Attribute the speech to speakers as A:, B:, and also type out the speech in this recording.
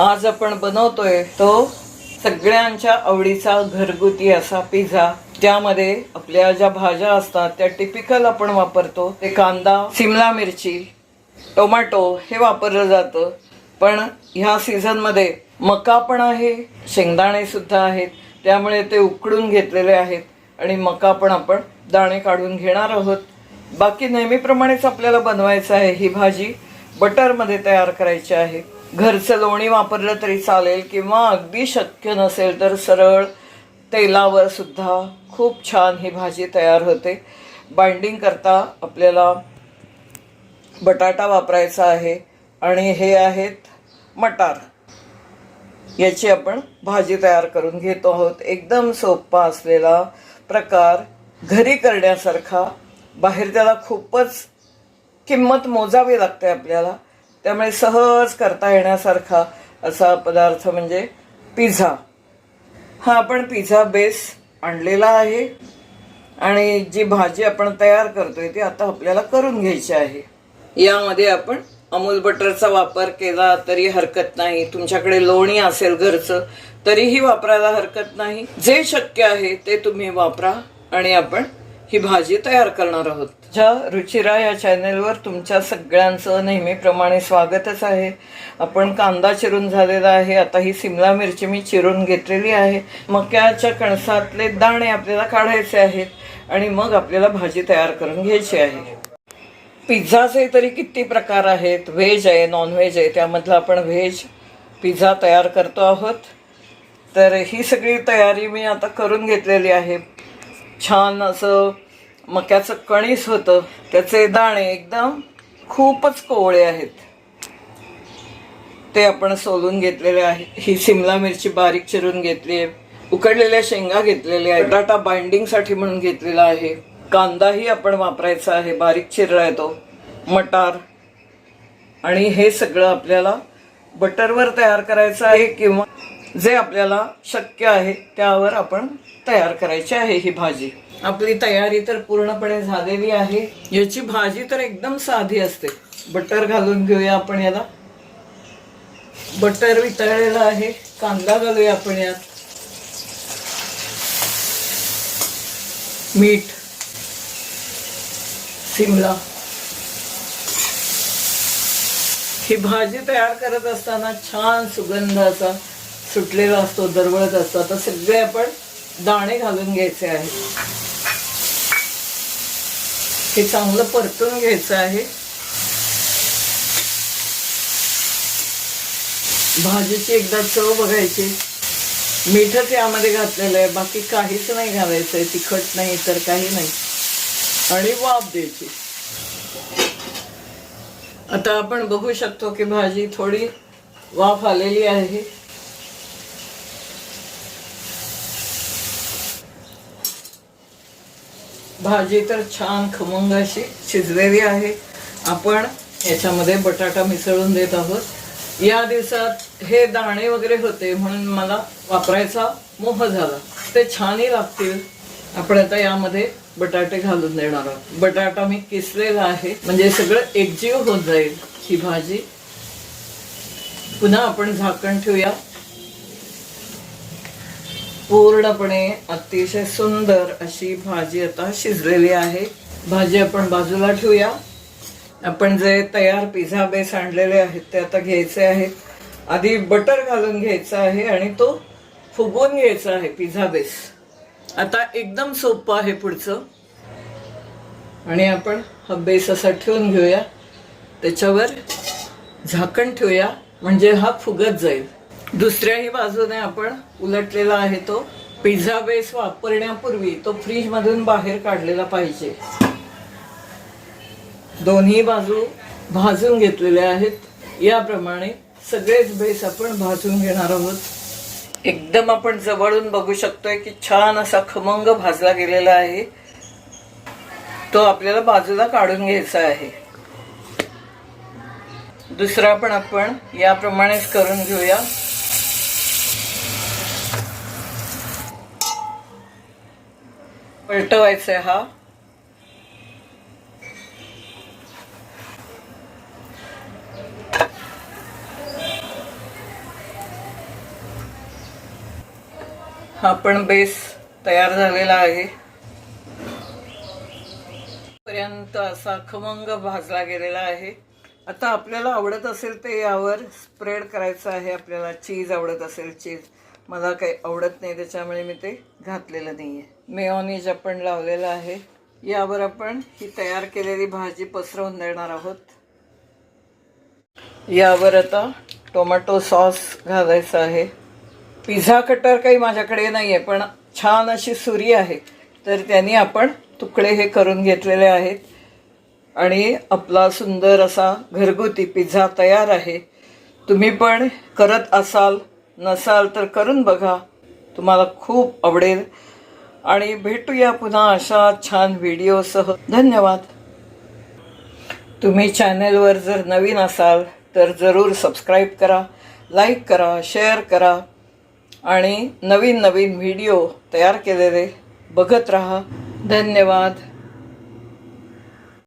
A: आज आपण बनवतोय तो सगळ्यांच्या आवडीचा घरगुती असा पिझ्झा. त्यामध्ये आपल्या ज्या भाज्या असतात त्या टिपिकल आपण वापरतो. ते कांदा सिमला मिरची टोमॅटो हे वापरलं जातं. पण ह्या सीझनमध्ये मका पण आहे शेंगदाणे सुद्धा आहेत. त्यामुळे ते उकडून घेतलेले आहेत. आणि मका पण आपण दाणे काढून घेणार आहोत. बाकी नेहमीप्रमाणेच आपल्याला बनवायचं आहे ही भाजी. बटरमध्ये तयार करायची आहे. घरचं लोणी वापरलं तरी चालेल किंवा अगदी शक्य नसेल तर सरळ तेलावर सुद्धा खूप छान ही भाजी तयार होते. बाइंडिंग करता आपल्याला बटाटा वापरायचा आहे आणि हे आहेत मटार. याची आपण भाजी तयार करून घेतो आहोत. एकदम सोपा असलेला प्रकार घरी करण्यासारखा. बाहेर त्याला खूपच किंमत मोजावी लागते आपल्याला. त्यामुळे सहज करता येण्यासारखा असा पदार्थ म्हणजे पिझ्झा. हा आपण पिझ्झा बेस आणलेला आहे आणि जी भाजी आपण तयार करतोय ती आता आपल्याला करून घ्यायची आहे. यामध्ये आपण अमूल बटरचा वापर केला तरी हरकत नाही. तुमच्याकडे लोणी असेल घरचं तरीही वापरायला हरकत नाही. जे शक्य आहे ते तुम्ही वापरा आणि आपण ही भाजी तयार करणार आहोत. ज्या रुचिरा या चॅनेलवर तुमच्या सगळ्यांचं नेहमीप्रमाणे स्वागतच आहे. आपण कांदा चिरून झालेला आहे. आता ही सिमला मिरची मी चिरून घेतलेली आहे. मक्याच्या कणसातले दाणे आपल्याला काढायचे आहेत आणि मग आपल्याला भाजी तयार करून घ्यायची आहे. पिझ्झाचे तरी किती प्रकार आहेत? व्हेज आहे नॉनव्हेज आहे. त्यामधला आपण व्हेज पिझ्झा तयार करतो आहोत. तर ही सगळी तयारी मी आता करून घेतलेली आहे. छान असं मक्याचं कणीस होतं त्याचे दाणे एकदम खूपच कोवळे आहेत. ते आपण सोलून घेतलेले आहे. ही सिमला मिरची बारीक चिरून घेतली आहे. उकडलेल्या शेंगा घेतलेल्या आहेत बटाटा बाइंडिंगसाठी म्हणून घेतलेला आहे. कांदाही आपण वापरायचा आहे. बारीक चिरला आहे तो. मटार. आणि हे सगळं आपल्याला बटरवर तयार करायचं आहे किंवा जे आपल्याला शक्य आहे त्यावर आपण तयार करायची आहे ही भाजी. आपली तयारी तर पूर्णपणे झालेली आहे. याची भाजी तर एकदम साधी असते. बटर घालून घेऊया आपण याला. बटर वितळलेलं आहे. कांदा घालूया आपण यात. मीठ. सिमला ही भाजी तयार करत असताना छान सुगंधाचा सुटलेला असतो दरवळत असतो. आता सगळे आपण दाणे घालून घ्यायचे आहे. हे चांगलं परतून घ्यायचं आहे. भाजीची एकदा चव बघायची. मीठच यामध्ये घातलेलं आहे. बाकी काहीच नाही घालायचं आहे तिखट नाही तर काही नाही. आणि वाफ द्यायची. आता आपण बघू शकतो की भाजी थोडी वाफ आलेली आहे. भाजी तर छान खमंग अशी शिजलेली आहे. आपण याच्यामध्ये बटाटा मिसळून देत आहोत. या दिवसात हे दाणे वगैरे होते म्हणून मला वापरायचा मोह झाला. ते छानही लागतील. आपण आता यामध्ये बटाटे घालून देणार आहोत. बटाटा मी किसलेला आहे. म्हणजे सगळं एकजीव होत जाईल ही भाजी. पुन्हा आपण झाकण ठेवूया. पूर्णपणे अतिशय सुंदर अशी भाजी आता शिजलेली आहे. भाजी आपण बाजूला ठेवूया. आपण जे तयार पिझ्झा बेस आणलेले आहेत ते आता घ्यायचे आहेत. आधी बटर घालून घ्यायचं आहे आणि तो फुगवून घ्यायचा आहे पिझ्झा बेस. आता एकदम सोपं आहे पुढचं. आणि आपण हा बेस असा ठेवून घेऊया. त्याच्यावर झाकण ठेवूया. म्हणजे हा फुगत जाईल. दुसऱ्याही बाजूने आपण उलटलेला आहे तो पिझ्झा बेस वापरण्यापूर्वी तो फ्रीज मधून बाहेर काढलेला पाहिजे. दोन्ही बाजू भाजून घेतलेल्या आहेत. याप्रमाणे सगळेच बेस आपण भाजून घेणार आहोत. एकदम आपण जवळून बघू शकतोय की छान असा खमंग भाजला गेलेला आहे. तो आपल्याला बाजूला काढून घ्यायचा आहे. दुसरा पण आपण याप्रमाणेच करून घेऊया. पलटवायचा आहे हा. हा पण बेस तयार झालेला आहे. पर्यंत असा खमंग भाजला गेलेला आहे. आता आपल्याला आवडत असेल ते यावर स्प्रेड करायचं आहे. आपल्याला चीज आवडत असेल चीज मला काही आवडत नाही त्याच्यामुळे मी ते घातलेलं नाही आहे मेऑनीज आपण लावलेलं आहे. यावर आपण ही तयार केलेली भाजी पसरवून देणार आहोत. यावर आता टोमॅटो सॉस घालायचा आहे. पिझ्झा कटर काही माझ्याकडे नाही आहे पण छान अशी सुरी आहे. तर त्यांनी आपण तुकडे हे करून घेतलेले आहेत. आणि आपला सुंदर असा घरगुती पिझ्झा तयार आहे. तुम्ही पण करत असाल नसाल तर करून बघा. तुम्हाला खूप आवडेल. आणि भेटूया पुन्हा अशा छान व्हिडिओसह. धन्यवाद. तुम्ही चॅनेलवर जर नवीन असाल तर जरूर सबस्क्राईब करा लाईक करा शेअर करा. आणि नवीन नवीन व्हिडिओ तयार केलेले बघत राहा. धन्यवाद.